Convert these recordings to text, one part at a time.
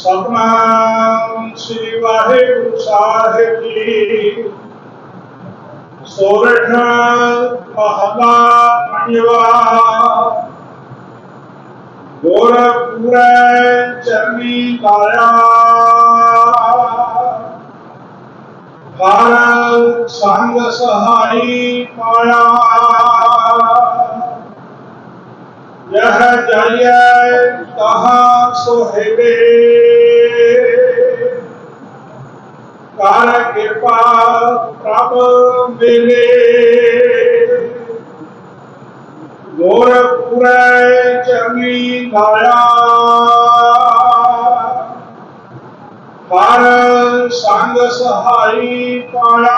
ਸਤਨਾਮ ਸ੍ਰੀ ਵਾਹਿਗੁਰੂ ਸਾਹਿਬ ਜੀ ਸੋਰਠ ਮਹਲਾ ਪੰਜਵਾ ਗੋਰਖਪੁਰੇ ਚਰਨੀ ਲਾਇਆ ਹਰ ਸੰਗ ਸਹਾਈ ਪਾਇਆ यह जाइए कहा सोहेबे कार कृपा प्रभ मिले गोरखपुर चरनी लाया हर संग सहाई पाया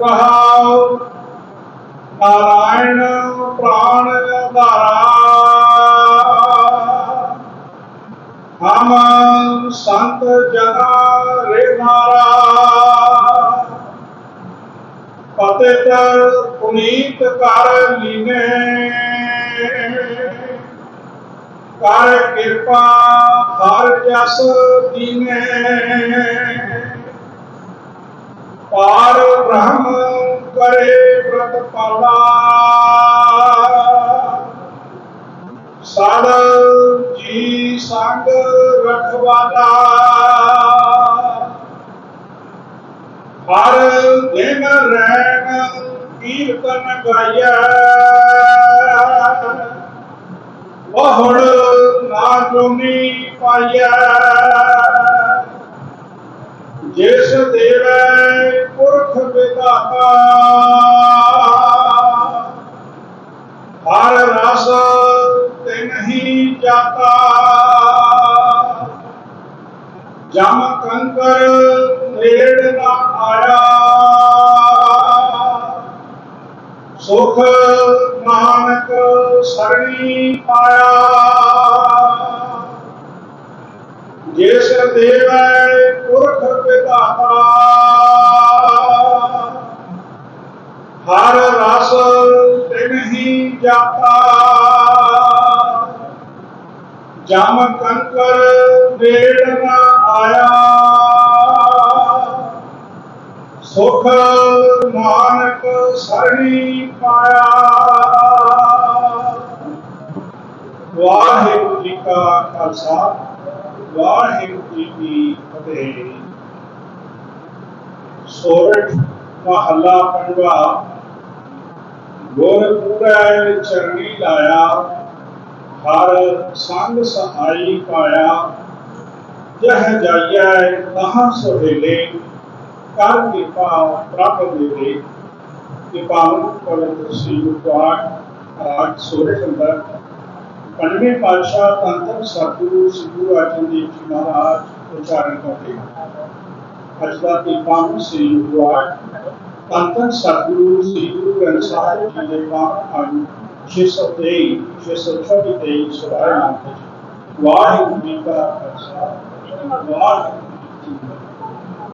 ਰਹਾਉ ਨਾਰਾਇਣ ਪ੍ਰਾਣ ਧਾਰਾ। ਹਮ ਸੰਤ ਜਨਾ ਰੇ ਨਾਰਾ ਪਤਿਤ ਪੁਨੀਤ ਕਰ ਲੀਨੇ। ਕਰ ਕਿਰਪਾ ਹਰ ਜਸ ਦੀਨੇ। ਪਾਰ ਬ੍ਰਹਮ ਕਰੇ ਪ੍ਰਤ ਪਾਲਾ। ਸਦ ਜੀ ਸੰਗ ਰਖਵਾਲਾ। ਹਰ ਦਿਨ ਰਹਿਣ ਕੀਰਤਨ ਗਾਇਆ ਬਹੁੜ ਨਾ ਜੁਨੀ ਪਾਇਆ ਜਿਸ ਦੇਵੈ ਪੁਰਖ ਵਿਦਾਤਾ ਹਰ ਰਸ ਤੇ ਨਹੀਂ ਜਾਤਾ। ਜਮ ਕੰਕਰ ਨੇੜ ਨਾ ਆਇਆ। ਸੁਖ ਨਾਨਕ ਸਰਣੀ ਪਾਇਆ। ਜਿਸ ਦੇਵੈ ਪੁਰਖ ਵਿਦਾਤਾ ਹਰ ਰਸ ਤੇ ਨਹੀਂ ਜਾਤਾ। ਜਮ ਕੰਕਰ ਵੇੜ ਨਾ ਆਇਆ। ਸੁਖ ਮਾਨਕ ਸਰਣੀ ਪਾਇਆ। ਵਾਹਿਗੁਰੂ ਜੀ ਕਾ ਖਾਲਸਾ। ਵਾਹਿਗੁਰੂ ਜੀ ਕੀ ਫਤਿਹ। ਸੋਰਠ ਮਹੱਲਾ ਪੰਜਵਾ ਗੁਰਪੁਰੈ ਚਰਨੀ ਲਾਇਆ, ਹਰ ਸੰਗ ਸਹਾਈ ਪਾਇਆ। ਜਹ ਜਾਈਐ, ਤਹਾਂ ਸੋਹਿਲੇ, ਕਰ ਕਿਰਪਾ ਪ੍ਰਭ ਦੇਵੇ ਕਿਰਪਾ ਪਵਿੱਤਰ ਸ੍ਰੀ ਗੁਰਦੁਆਰਾ ਆਜ ਸੋਰਠ ਅੰਦਰ ਪੰਜਵੇਂ ਪਾਤਸ਼ਾਹ ਤੰਤਰ ਸਤਿਗੁਰੂ ਸ੍ਰੀ ਗੁਰੂ ਅਰਜਨ ਦੇਵ ਜੀ ਮਹਾਰਾਜ ਉਚਾਰਨ ਕਰਦੇ ਹਨ ਅੱਜ ਦਾ ਤੀਪਾਨ ਸ੍ਰੀ ਗੁਰਦੁਆਰਾ ਤੰਤਰ ਸਤਿਗੁਰੂ ਸ੍ਰੀ ਗੁਰੂ ਗ੍ਰੰਥ ਸਾਹਿਬ ਜੀ ਦੇ ਪਾਕ ਹਨ 623 624 ਦੇ ਸੁਭਾਏ ਨਾਮ ਤੇ ਵਾਹਿਗੁਰੂ ਜੀ ਕਾ ਖਾਲਸਾ ਵਾਹਿਗੁਰੂ ਜੀ ਕੀ ਫਤਿਹ